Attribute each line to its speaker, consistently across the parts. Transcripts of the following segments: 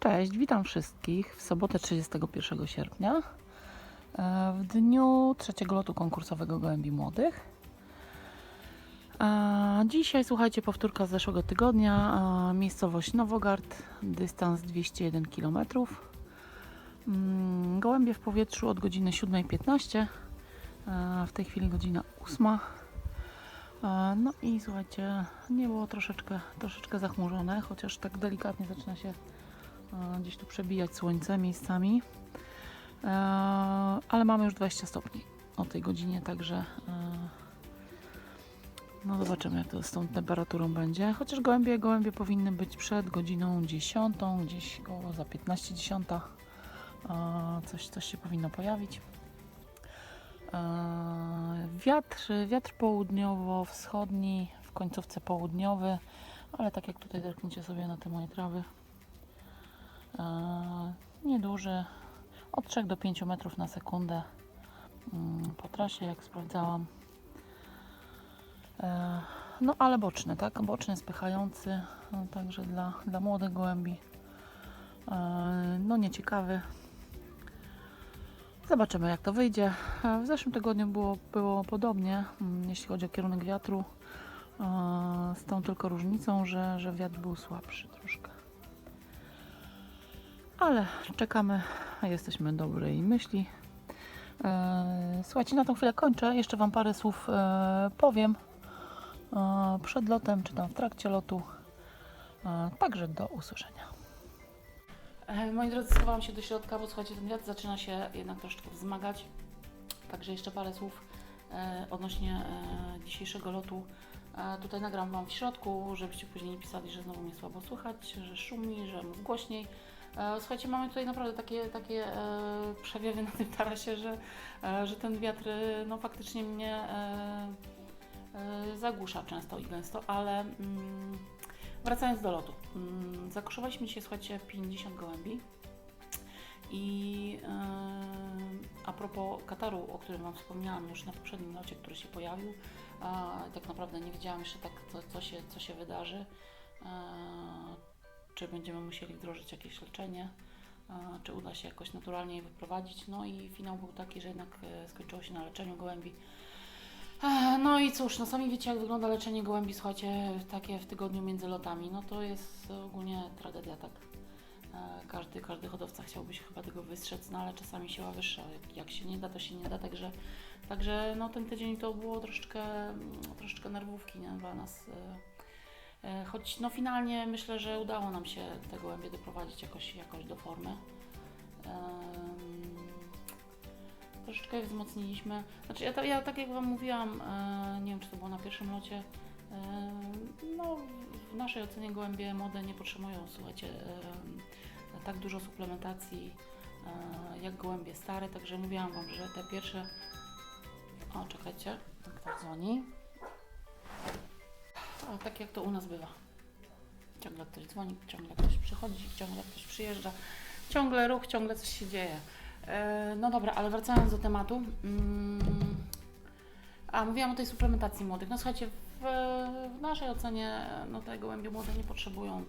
Speaker 1: Cześć, witam wszystkich w sobotę 31 sierpnia, e, w dniu trzeciego lotu konkursowego Gołębi Młodych. A Dzisiaj, słuchajcie, powtórka z zeszłego tygodnia, a, miejscowość Nowogard, dystans 201 km. Mm, Gołębie w powietrzu od godziny 7.15, a w tej chwili godzina 8. E, No i słuchajcie, niebo troszeczkę, troszeczkę zachmurzone, chociaż tak delikatnie zaczyna się e, gdzieś tu przebijać słońce miejscami. E, Ale mamy już 20 stopni o tej godzinie, także e, no zobaczymy jak to z tą temperaturą będzie. Chociaż gołębie, gołębie powinny być przed godziną 10, gdzieś koło za 15-10. Coś, coś się powinno pojawić. E, Wiatr, wiatr południowo-wschodni, w końcówce południowy, ale tak jak tutaj zerknięcie sobie na te moje trawy, e, nieduży, od 3 do 5 metrów na sekundę mm, po trasie, jak sprawdzałam. E, No ale boczny, tak? Boczny, spychający, no, także dla, dla młodych gołębi. E, No nieciekawy, Zobaczymy jak to wyjdzie. E, W zeszłym tygodniu było, było podobnie, mm, jeśli chodzi o kierunek wiatru. e, Z tą tylko różnicą, że, że wiatr był słabszy troszkę. Ale czekamy, jesteśmy dobrej myśli. E, Słuchajcie, na tą chwilę kończę. Jeszcze Wam parę słów e, powiem e, przed lotem, czy tam w trakcie lotu. Także do usłyszenia. Moi drodzy, schowałam się do środka, bo słuchajcie, ten wiatr zaczyna się jednak troszeczkę wzmagać. Także jeszcze parę słów odnośnie dzisiejszego lotu. Tutaj nagram Wam w środku, żebyście później nie pisali, że znowu mnie słabo słychać, że szumi, że mów głośniej. E, słuchajcie, mamy tutaj naprawdę takie, takie e, przewiewy na tym tarasie, że, e, że ten wiatr no, faktycznie mnie zagłusza często i gęsto, ale mm, wracając do lotu. Mm, zakoszowaliśmy dzisiaj, słuchajcie, 50 gołębi. I a propos Kataru, o którym Wam wspomniałam już na poprzednim locie, który się pojawił, tak naprawdę nie wiedziałam jeszcze tak, co, co, się, co się wydarzy. Czy będziemy musieli wdrożyć jakieś leczenie, czy uda się jakoś naturalnie je wyprowadzić. No i finał był taki, że jednak e, skończyło się na leczeniu gołębi. E, No i cóż, no sami wiecie, jak wygląda leczenie gołębi, słuchajcie, takie w tygodniu między lotami. No to jest ogólnie tragedia, tak. E, Każdy, każdy hodowca chciałby się chyba tego wystrzec, no ale czasami siła wyższa. Jak, jak się nie da, to się nie da, także, także no ten tydzień to było troszeczkę, mm, troszeczkę nerwówki nie, dla nas. E, Choć no finalnie myślę, że udało nam się te gołębie doprowadzić jakoś, jakoś do formy. Troszeczkę je wzmocniliśmy. Znaczy ja, ja tak jak Wam mówiłam, e, nie wiem czy to było na pierwszym locie, e, no w naszej ocenie gołębie młode nie potrzebują, słuchajcie, tak dużo suplementacji jak gołębie stare, także mówiłam Wam, że te pierwsze... O, czekajcie, ktoś dzwoni. O, tak jak to u nas bywa. Ciągle ktoś dzwoni, ciągle ktoś przychodzi, ciągle ktoś przyjeżdża, ciągle ruch, ciągle coś się dzieje. E, No dobra, ale wracając do tematu. mm, A, mówiłam o tej suplementacji młodych. No słuchajcie, w, w naszej ocenie no, te gołębie młode nie potrzebują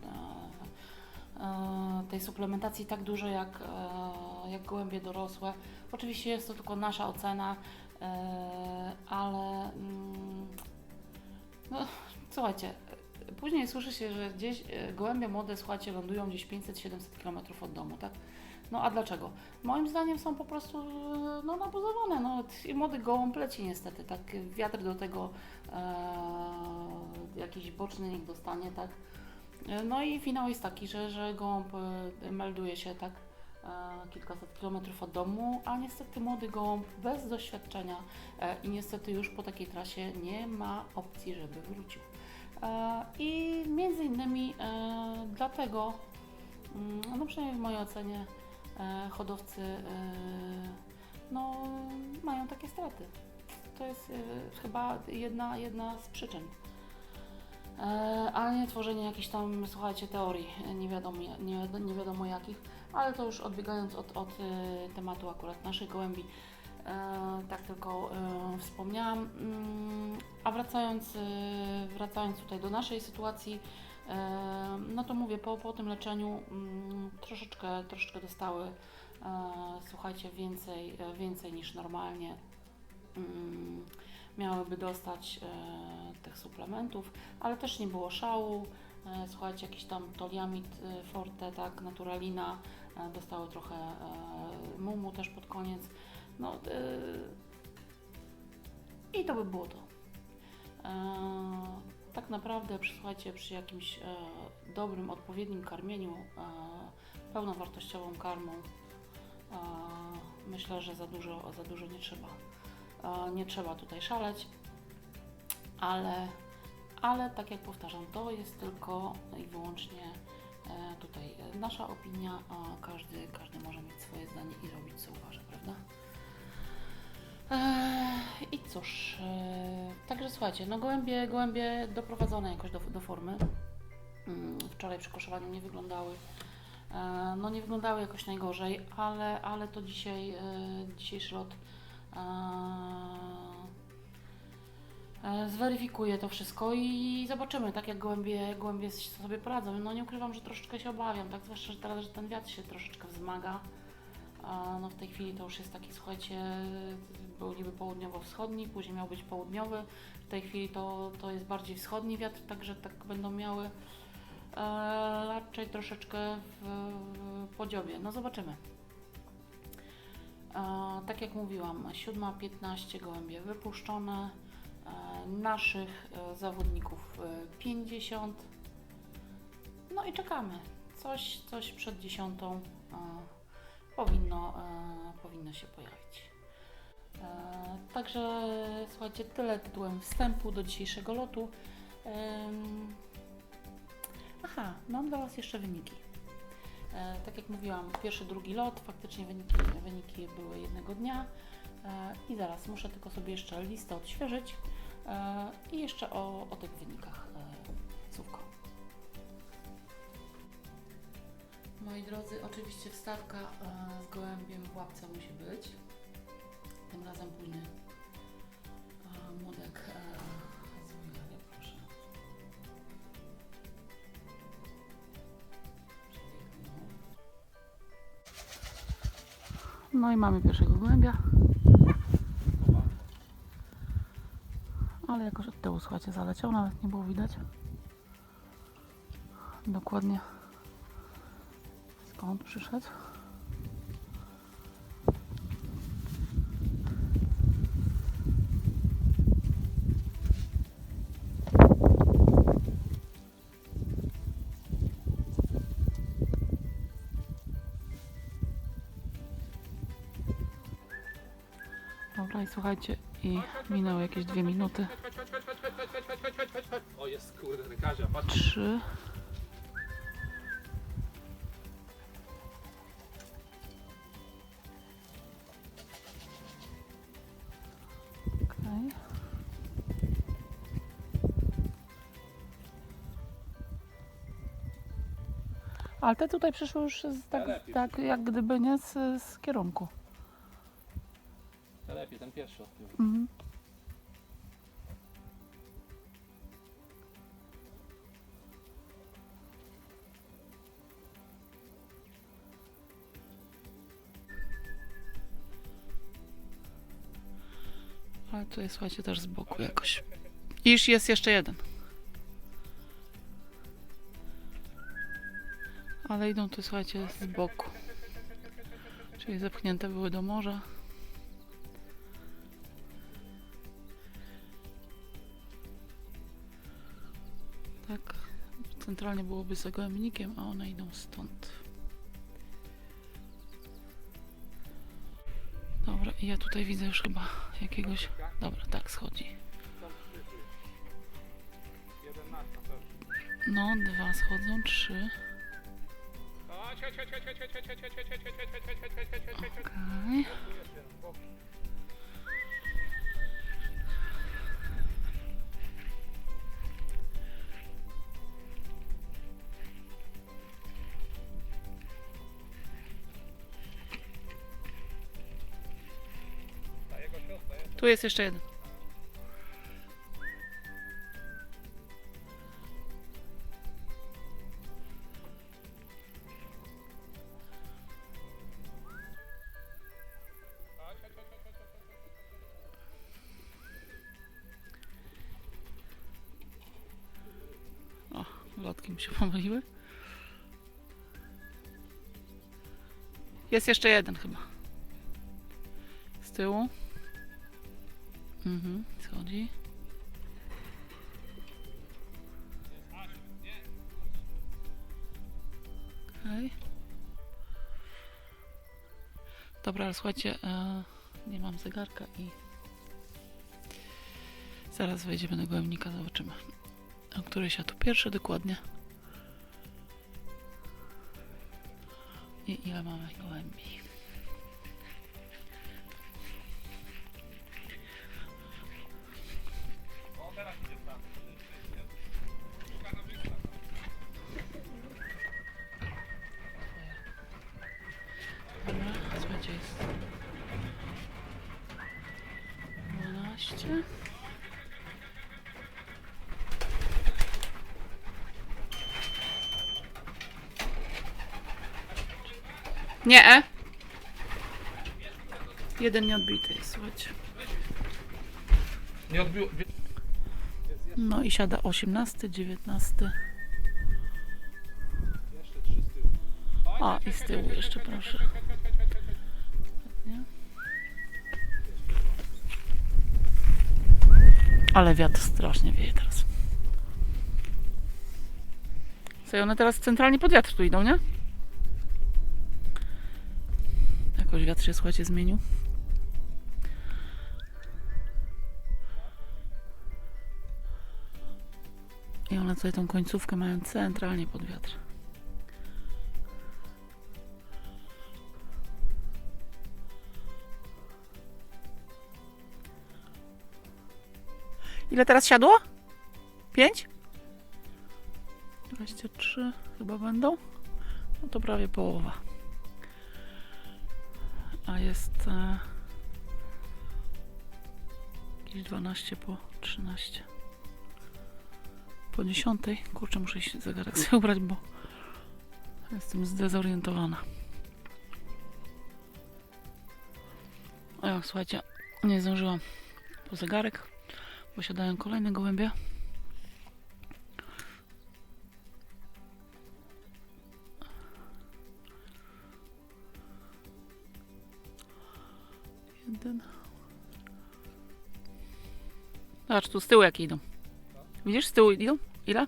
Speaker 1: e, e, tej suplementacji tak dużo jak, e, jak gołębie dorosłe. Oczywiście jest to tylko nasza ocena, e, ale mm, no, słuchajcie, później słyszy się, że gdzieś e, gołębie młode, słuchajcie, lądują gdzieś 500-700 km od domu, tak? No a dlaczego? Moim zdaniem są po prostu e, no, nabuzowane. No, i młody gołąb leci niestety, tak? Wiatr do tego e, jakiś boczny niech dostanie, tak? E, No i finał jest taki, że, że gołąb melduje się, tak? E, kilkaset kilometrów od domu, a niestety młody gołąb bez doświadczenia e, i niestety już po takiej trasie nie ma opcji, żeby wrócił. E, I między innymi dlatego, mm, no przynajmniej w mojej ocenie, hodowcy no, mają takie straty. To jest chyba jedna, jedna z przyczyn. A nie tworzenie jakichś tam, słuchajcie, teorii, nie wiadomo, nie, nie wiadomo jakich, ale to już odbiegając od, od e, tematu akurat naszych gołębi, e, tak tylko e, wspomniałam. Mm, A wracając, wracając tutaj do naszej sytuacji, No to mówię, po, po tym leczeniu mm, troszeczkę, troszeczkę dostały, słuchajcie, więcej, więcej niż normalnie. Mm, Miałyby dostać tych suplementów, ale też nie było szału. E, Słuchajcie, jakiś tam toliamid e, forte, tak, naturalina, e, dostały trochę mumu też pod koniec. No, I to by było to. Tak naprawdę, słuchajcie, przy jakimś dobrym, odpowiednim karmieniu, pełnowartościową karmą, myślę, że za dużo, za dużo nie trzeba. Nie trzeba tutaj szaleć, ale, ale tak jak powtarzam, to jest tylko i wyłącznie e, tutaj e, nasza opinia, a każdy, każdy może mieć swoje zdanie i robić co uważa, prawda? Eee, I cóż, e, także słuchajcie, no gołębie, gołębie doprowadzone jakoś do, do formy. Mm, Wczoraj przy koszowaniu nie wyglądały, e, no nie wyglądały jakoś najgorzej, ale, ale to dzisiaj, e, dzisiejszy lot e, zweryfikuje to wszystko i zobaczymy, tak jak gołębie, gołębie sobie poradzą. No nie ukrywam, że troszeczkę się obawiam, tak zwłaszcza, że teraz, że ten wiatr się troszeczkę wzmaga. No w tej chwili to już jest taki, słuchajcie, był niby południowo-wschodni, później miał być południowy. W tej chwili to, to jest bardziej wschodni wiatr, także tak będą miały e, raczej troszeczkę w, w podziobie. No zobaczymy. E, tak jak mówiłam, 7.15 gołębie wypuszczone, naszych e, zawodników e, 50. No i czekamy. Coś, coś przed dziesiątą. E, powinno, e, powinno się pojawić. E, także słuchajcie, tyle tytułem wstępu do dzisiejszego lotu. Aha, mam dla Was jeszcze wyniki. E, tak jak mówiłam, pierwszy, drugi lot, faktycznie wyniki, wyniki były jednego dnia. E, I zaraz muszę tylko sobie jeszcze listę odświeżyć e, i jeszcze o, o tych wynikach e, słówko. Moi drodzy, oczywiście wstawka z gołębiem w łapce musi być. Tym razem pójdę e, młodek z proszę. No i mamy pierwszego gołębia. Ale jakoś od tyłu, słuchajcie, zaleciał, nawet nie było widać. Dokładnie skąd przyszedł. Dobra i słuchajcie, i minęły jakieś dwie minuty.
Speaker 2: O jest kurde, patrz.
Speaker 1: Trzy. Okej. Ale te tutaj przyszły już z, tak, tak jak gdyby nie z, z kierunku.
Speaker 2: Ten pierwszy od tyłu.
Speaker 1: Mhm. Ale tu jest, słuchajcie, też z boku jakoś. Iż jest jeszcze jeden. Ale idą tu, słuchajcie, z boku. Czyli zepchnięte były do morza. Centralnie byłoby za gołębnikiem, a one idą stąd. Dobra, i ja tutaj widzę już chyba jakiegoś... Dobra, tak, schodzi. No, dwa schodzą, trzy.
Speaker 2: Chodź, chodź, Tu jest
Speaker 1: jeszcze jeden. O, lotki się pomyliły. Jest jeszcze jeden chyba. Z tyłu. Mhm, schodzi. Okej. Dobra, ale słuchajcie, e, nie mam zegarka i zaraz wejdziemy do gołębnika, zobaczymy. O której się tu pierwszy dokładnie. I ile mamy gołębi. 12. Nie. e. Jeden nieodbity jest, słuchajcie.
Speaker 2: Nie odbiło.
Speaker 1: No i siada 18, 19.
Speaker 2: Jeszcze trzy z tyłu.
Speaker 1: A, i z tyłu jeszcze proszę. Nie? Ale wiatr strasznie wieje teraz. Co, one teraz centralnie pod wiatr tu idą, nie? Jakoś wiatr się, słuchajcie, zmienił. I one tutaj tą końcówkę mają centralnie pod wiatr. Ile teraz siadło? Pięć? 23 chyba będą. No to prawie połowa. A jest e, jakieś 12 po 13. Po 10. Kurczę, muszę iść zegarek sobie ubrać, bo jestem zdezorientowana. O, słuchajcie, nie zdążyłam po zegarek. Posiadają kolejne gołębie. Jeden. Zobacz, tu z tyłu jakie idą. Widzisz, z tyłu idą? Ile?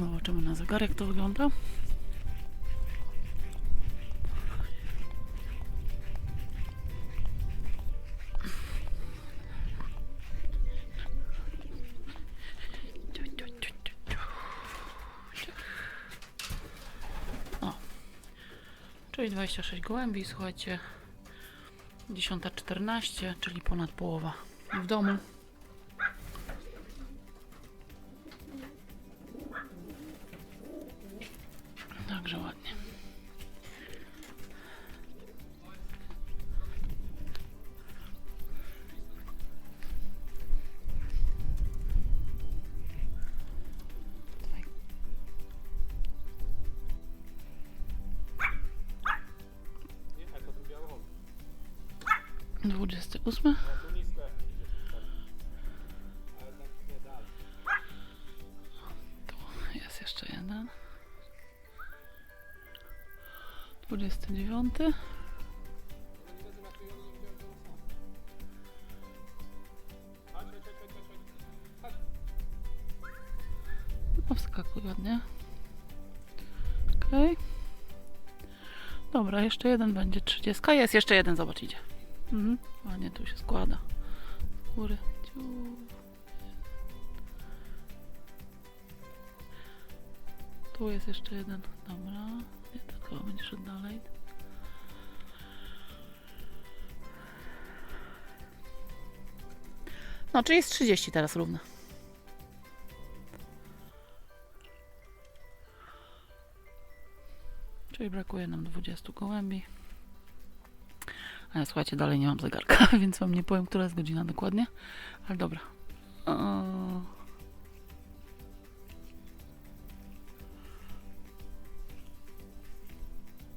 Speaker 1: Zobaczymy na zegar, jak to wygląda. Czyli 26 gołębi, słuchajcie. 10.14, czyli ponad połowa w domu. 28.
Speaker 2: Tu
Speaker 1: jest jeszcze jeden. 29. No ładnie. Okej. Okay. Dobra, jeszcze jeden będzie 30. Jest jeszcze jeden, zobaczycie. Mhm. Ładnie tu się składa. Z góry. Ciu. Tu jest jeszcze jeden. Dobra. Nie, chyba będzie szedł dalej. No, czyli jest 30 teraz. Czyli Czyli brakuje nam 20 gołębi. Ja słuchajcie, dalej nie mam zegarka, więc wam nie powiem, która jest godzina dokładnie. Ale dobra. Eee,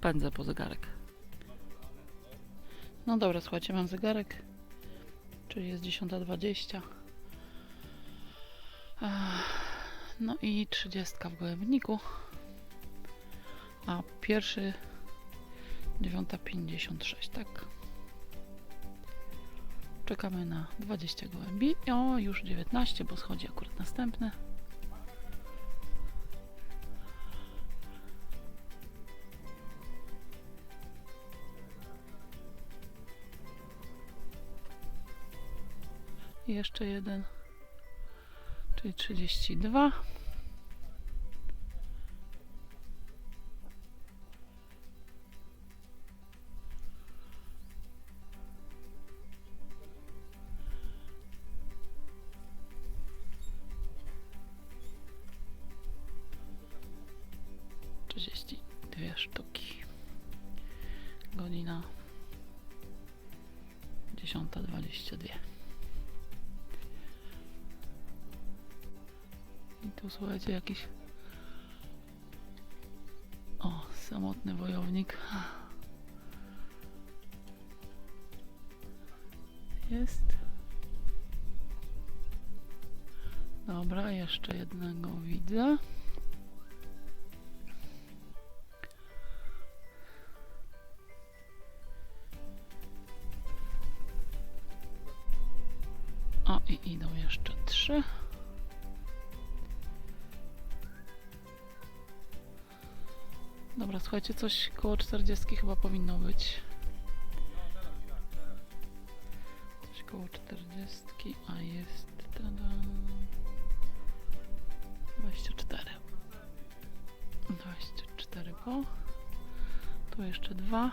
Speaker 1: Pędzę po zegarek. No dobra, słuchajcie, mam zegarek. Czyli jest 10.20. Eee, No i 30 w gołębniku. A pierwszy 9.56, tak? Czekamy na 20 gołębi. O, już 19, bo schodzi akurat następny. I Jeszcze jeden, czyli 32. dwie sztuki. Godzina dziesiąta dwadzieścia dwie. I tu słuchajcie jakiś o, samotny wojownik. Jest. Dobra, jeszcze jednego widzę. Jeszcze. Dobra, słuchajcie, coś koło 40 chyba powinno być. Coś koło 40, a jest tada, 24. 24 po. Tu jeszcze dwa.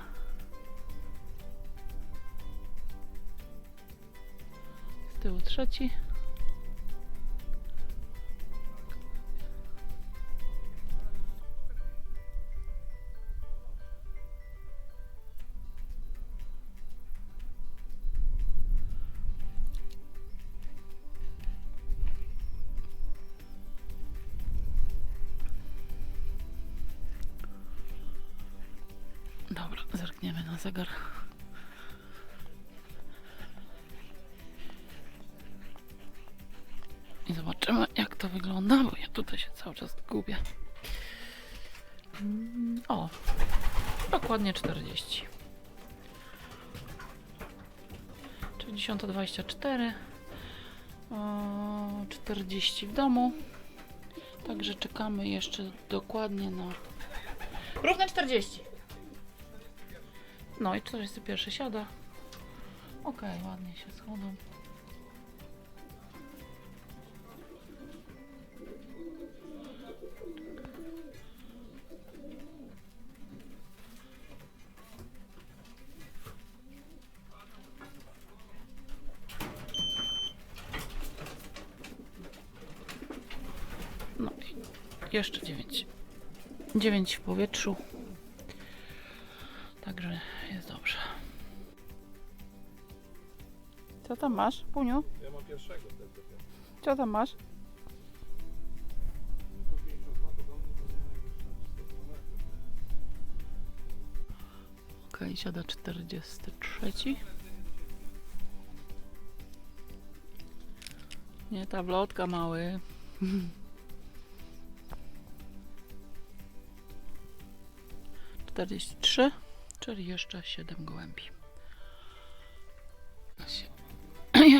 Speaker 1: Z tyłu trzeci. Dobra, zerkniemy na zegar. I zobaczymy, jak to wygląda, bo ja tutaj się cały czas gubię. Mm, O, dokładnie 40. Czyli 10.24. O, 40 w domu. Także czekamy jeszcze dokładnie na. Równe 40. No i 41 siada. Okej, ładnie się schodzą. No jeszcze 9. 9 w powietrzu. Masz, Puniu?
Speaker 2: Ja mam pierwszego.
Speaker 1: Co tam masz?
Speaker 2: To 52 to do mnie to nie 100 km.
Speaker 1: Okej, siada 43. Nie, tablotka mały. Czterdzieści trzy, czyli jeszcze siedem gołębi.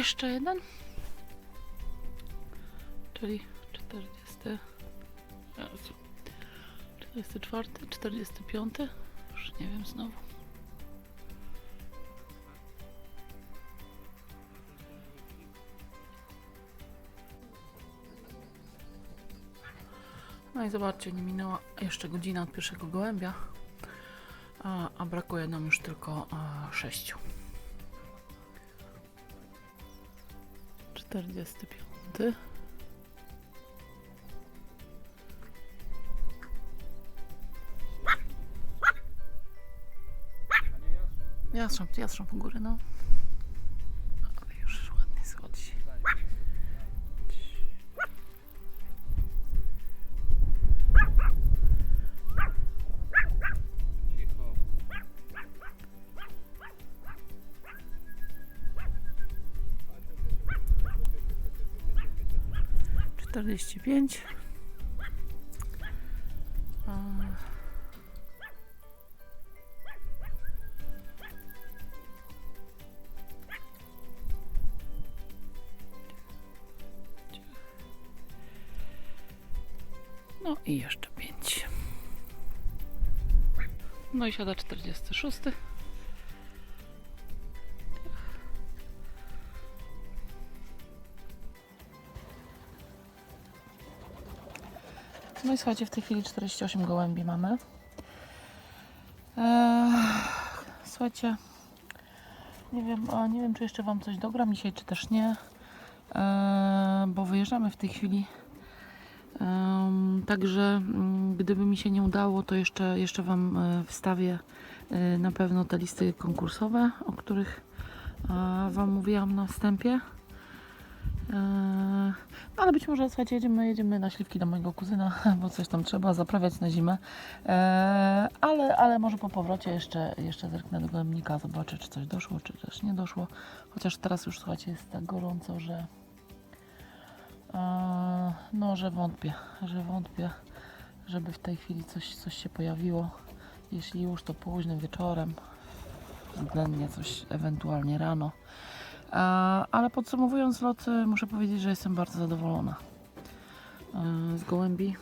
Speaker 1: Jeszcze jeden. Czyli czterdziesty. Jezu. 44, 45. Już nie wiem znowu. No i zobaczcie, nie minęła jeszcze godzina od pierwszego gołębia, a, a brakuje nam już tylko a, sześciu. 45. Jastrząb, jastrząb u góry, no. 45. No i jeszcze 5. No i siada 46. i słuchajcie, w tej chwili 48 gołębi mamy. Eee, słuchajcie, nie wiem, nie wiem, czy jeszcze Wam coś dogram dzisiaj, czy też nie, eee, bo wyjeżdżamy w tej chwili. Także mm, gdyby mi się nie udało, to jeszcze, jeszcze Wam e, wstawię e, na pewno te listy konkursowe, o których e, Wam mówiłam na wstępie. No ale być może, słuchajcie, jedziemy, jedziemy na śliwki do mojego kuzyna, bo coś tam trzeba zaprawiać na zimę. E, ale, ale może po powrocie jeszcze, jeszcze zerknę do gołębnika, zobaczę, czy coś doszło, czy też nie doszło. Chociaż teraz już, słuchajcie, jest tak gorąco, że e, no, że wątpię, że wątpię, żeby w tej chwili coś, coś się pojawiło. Jeśli już, to późnym wieczorem, względnie coś ewentualnie rano. E, Ale podsumowując lot, muszę powiedzieć, że jestem bardzo zadowolona e, z gołębi.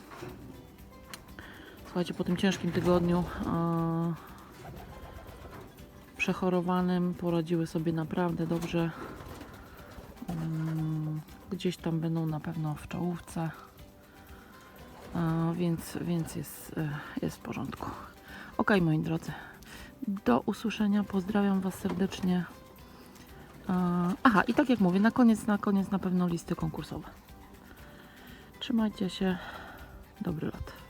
Speaker 1: Słuchajcie, po tym ciężkim tygodniu e, przechorowanym poradziły sobie naprawdę dobrze. Mm, Gdzieś tam będą na pewno w czołówce, więc, więc jest, jest w porządku. Ok, moi drodzy, do usłyszenia. Pozdrawiam Was serdecznie. E, Aha, i tak jak mówię, na koniec, na koniec na pewno listy konkursowe. Trzymajcie się. Dobry lot.